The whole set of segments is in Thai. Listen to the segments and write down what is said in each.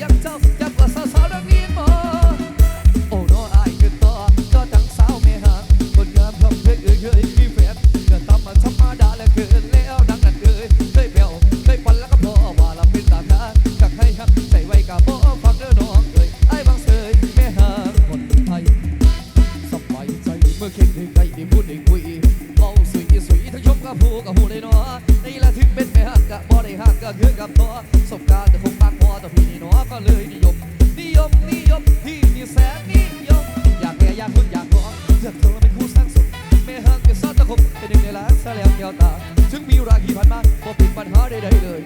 young tough. ยวตา ถึงมีราคีพันมาบ่ปิดปัญหาใดๆเลย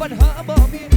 ปัญหาบ่มี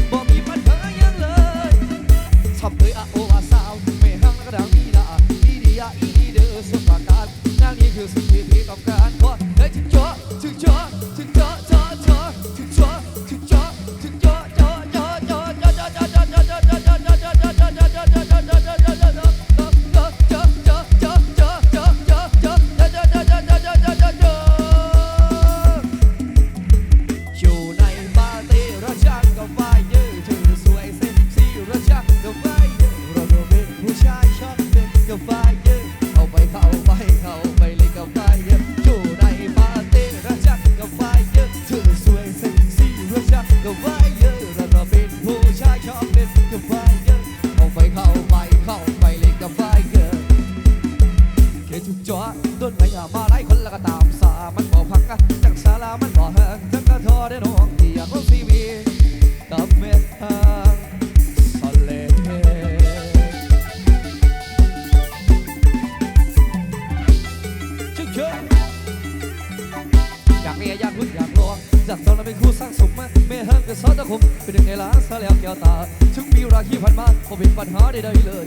จักเจ้นั้นเป็นคู่สร้างสมมาแเมื่อเฮิร์นกัซอสตะคุมเป็นหนึ่งในล้านสาแล้วแก้วตา ถึงมีราคีพันมาก็เป็นปัญหาใดๆเลย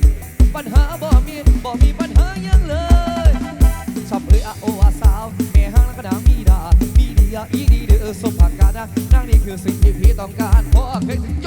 ปัญหาบ่มีบ่มีปัญหายังเลยชอบเลยอะโออาสาวแม่อเฮิร์นก็ดังมีดามีดีอะอีดีเดอสมผักกาดนางนี่คือสิ่งที่พี่ต้องการเพราะเคยถึง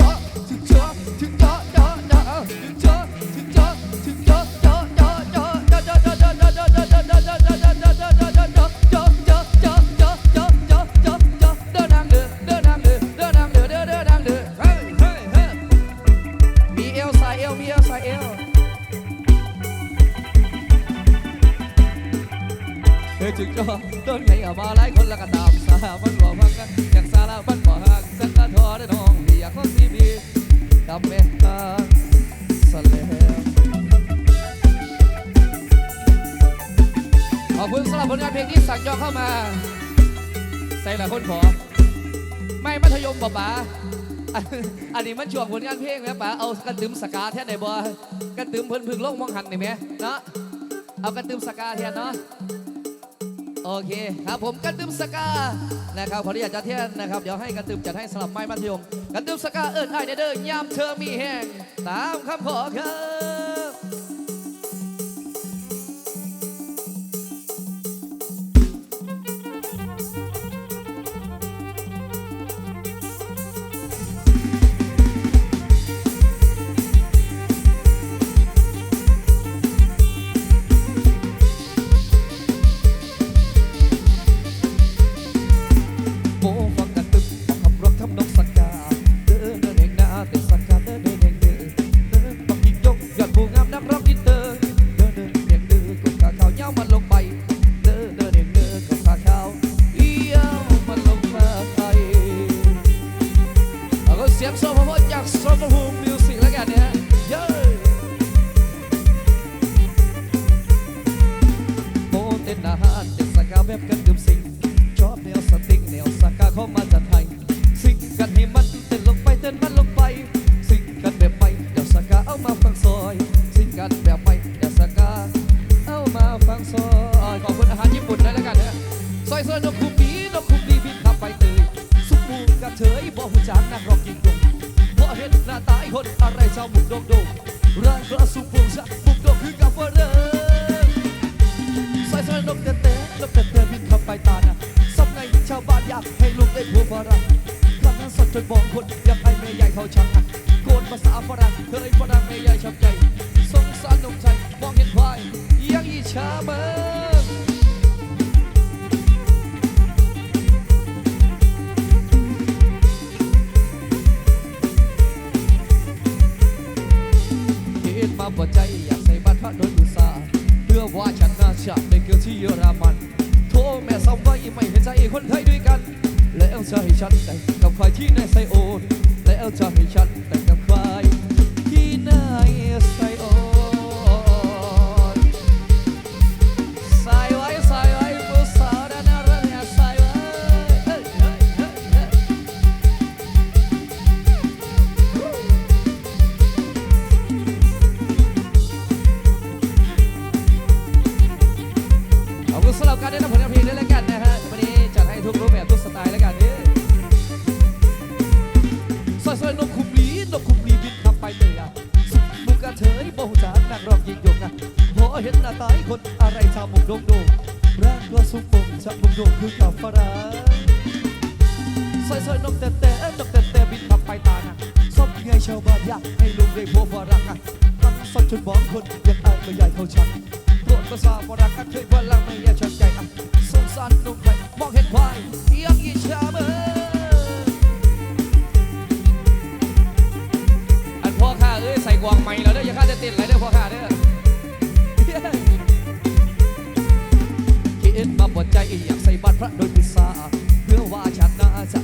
จึงก็ต้นไงเอามาหลายคนละก็ตามสามันบอกว่ากันอย่างสาระมันบอกห่างสังกะทอได้น้องพี่อยากขอสีบีดำแม่ตาสเลมขอบคุณสำหรับผลงานเพลงที่สั่งยอเข้ามา ใส่หลายคนขอ ไม่มัธยมป่ะป๋าอันนี้มันช่วงผลงานเพลงนะป๋าเอากระตึมสกาแทนได้บ่กระตึมเพิ่นพึ่งลงมองหันได้ไหมเนาะเอากระตึมสกาแทนเนาะ อเคครับผมกันตึมสกานะครับขออนุญาตจะเทียนนะครับเดี๋ยวให้กันตึมจัดให้สลับไม้มัธยม กันตึมสกาเอิญไอ้เดอร์ยามเธอมีแห้งตามคำขอครั โซฟาฮูมิวสิกแล้วกันเนี่ยเย้โมเตนอาหารเตสกาแบบกันดื่มส คนอะไรชาวมุกดงดงร่างกระสุนพวงชักมุกดงคือกาเฟอร์เรอซอยซอยนกเตะเตะนกเตะเตะบินขับไปตานะซับในชาวบ้านอยากให้ลูกได้ผัวฝรั่งครั้งนั้นสดจนมองคน คนไทยด้วยกัน แล้วจะให้ฉันแต่งกับใครที่ไหนใส่โอนแล้วจะให้ฉันแต่งกับใครที่ไหนใส่ บ่หูจากนักรองยิงยงนะพอเห็นหน้าตายคนอะไรชาวมุกโด่งโด่งร่างก็สุกปุ่มชาวมุกโด่งคือกับฝรั่งซอยซอยนกแต่แต่นกแต่แต่บินขับไปตานะซบเงยชาวบ้านยากให้ลุงได้พวกฝรั่งอะทำซอนจนมองคนยังอายก็ใหญ่เท่าฉันปวดประสาทฝรั่งอะเคยพลังไม่แย่ชันใจอะสงสารนุ่มไทยมองเห็นควายยังยงอิจฉาเมื่อ เอ้ยใส่กวางใหม่แล้วเด้ออย่าข้าจะติดไรเด้อพ่อข้าเด้อคิดมาปวใจอยากใส่บัตรพระโดยพิศาเพื่อว่าชาติหน้าจะ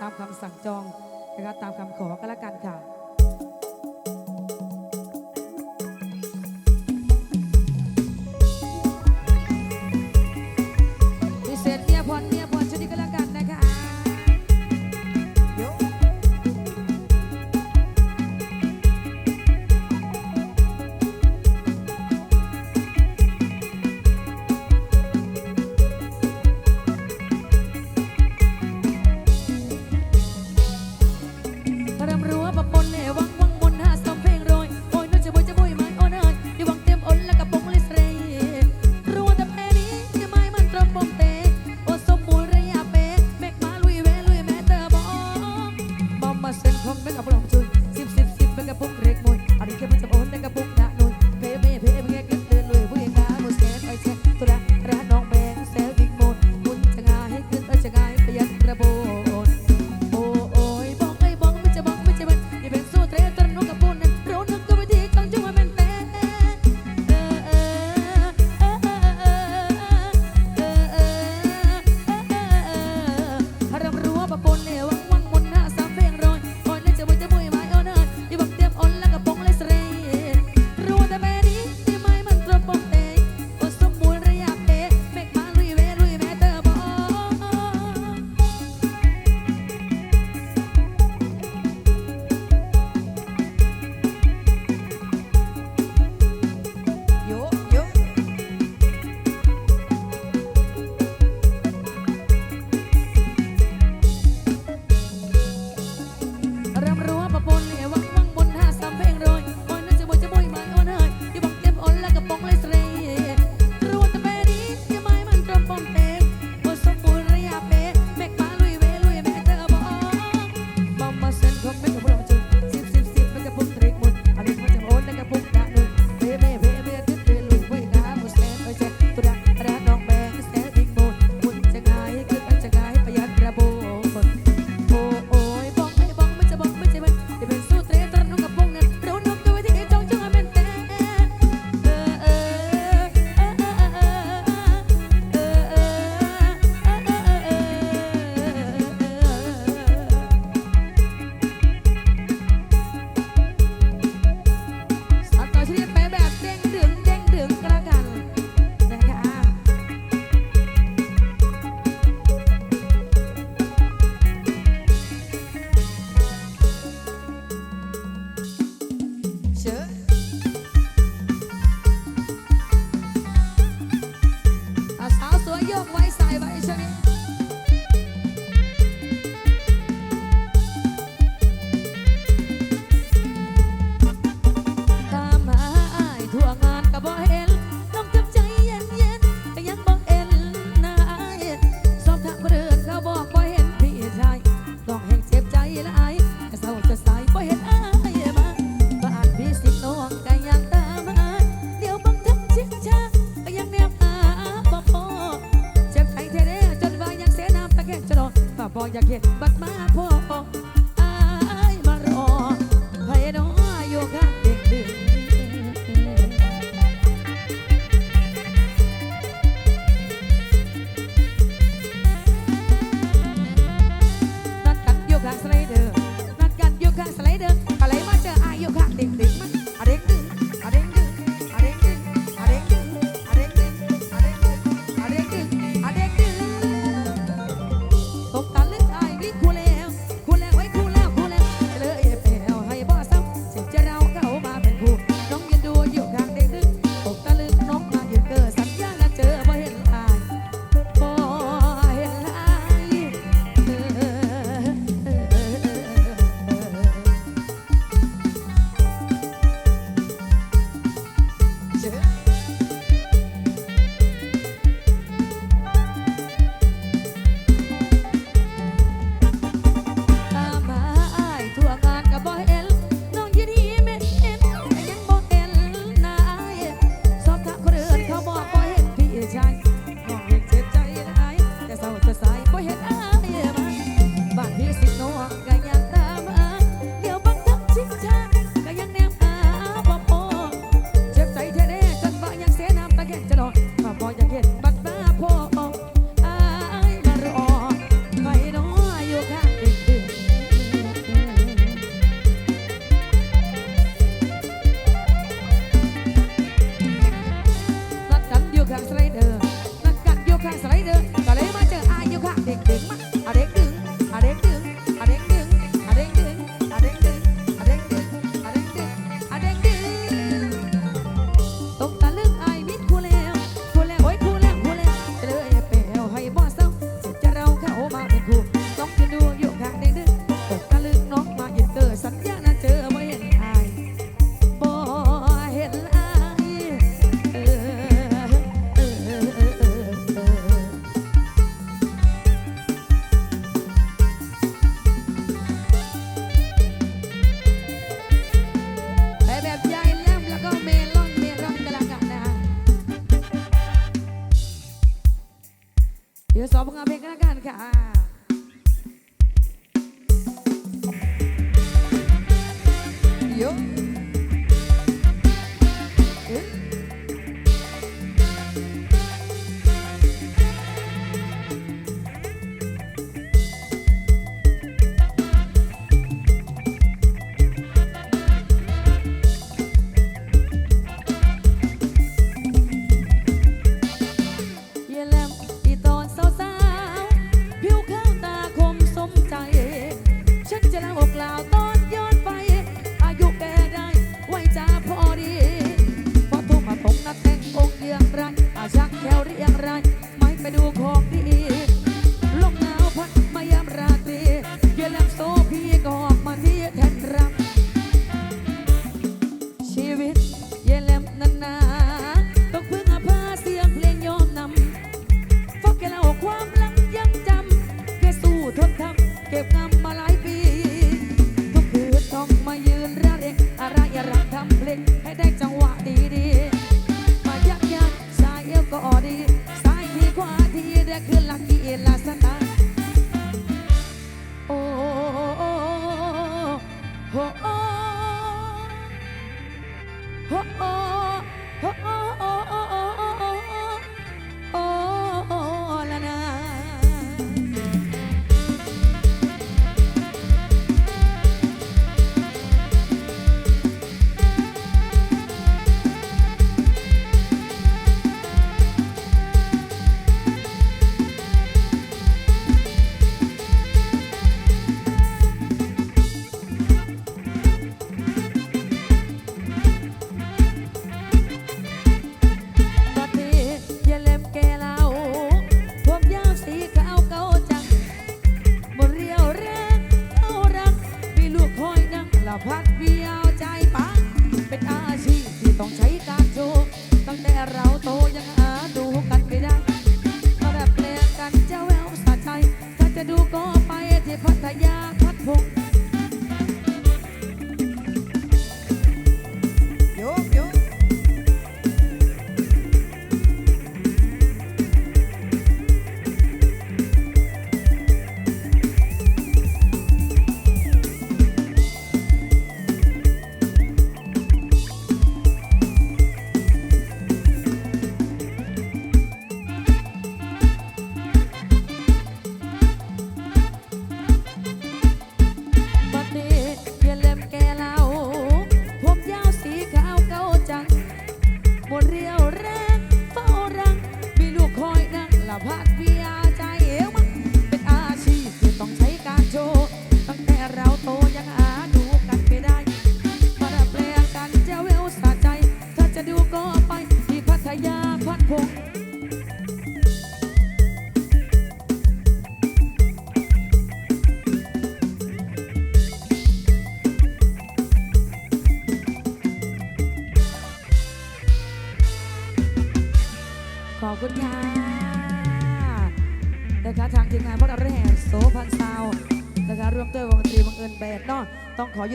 ตามคำสั่งจองนะคะตามคำขอก็แล้วกันค่ะ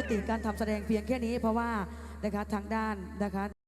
ยุติการทำแสดงเพียงแค่นี้ เพราะว่านะคะทางด้านนะคะ